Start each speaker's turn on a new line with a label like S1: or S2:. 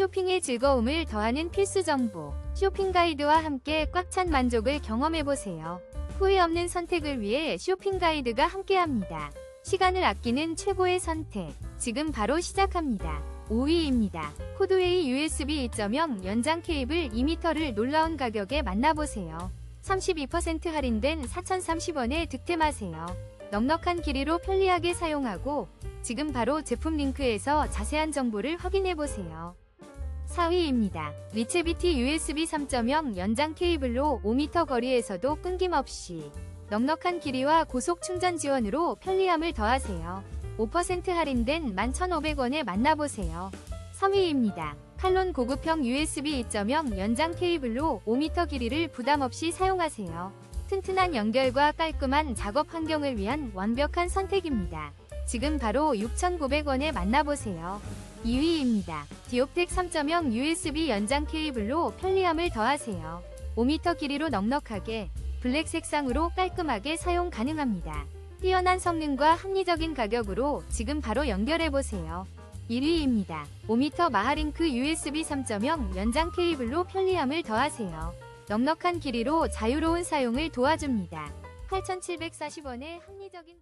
S1: 쇼핑의 즐거움을 더하는 필수 정보. 쇼핑 가이드와 함께 꽉 찬 만족을 경험해보세요. 후회 없는 선택을 위해 쇼핑 가이드가 함께합니다. 시간을 아끼는 최고의 선택. 지금 바로 시작합니다. 5위입니다. 코드웨이 USB 2.0 연장 케이블 2m를 놀라운 가격에 만나보세요. 32% 할인된 4,030원에 득템하세요. 넉넉한 길이로 편리하게 사용하고 지금 바로 제품 링크에서 자세한 정보를 확인해보세요. 4위입니다. 리체비티 USB 3.0 연장 케이블로 5m 거리에서도 끊김없이 넉넉한 길이와 고속 충전 지원으로 편리함을 더하세요. 5% 할인된 11,500원에 만나보세요. 3위입니다. 칼론 고급형 USB 2.0 연장 케이블로 5m 길이를 부담 없이 사용하세요. 튼튼한 연결과 깔끔한 작업 환경을 위한 완벽한 선택입니다. 지금 바로 6,900원에 만나보세요. 2위입니다. 디옵텍 3.0 USB 연장 케이블로 편리함을 더하세요. 5m 길이로 넉넉하게 블랙 색상으로 깔끔하게 사용 가능합니다. 뛰어난 성능과 합리적인 가격으로 지금 바로 연결해보세요. 1위입니다. 5m 마하링크 USB 3.0 연장 케이블로 편리함을 더하세요. 넉넉한 길이로 자유로운 사용을 도와줍니다. 8,740원의 합리적인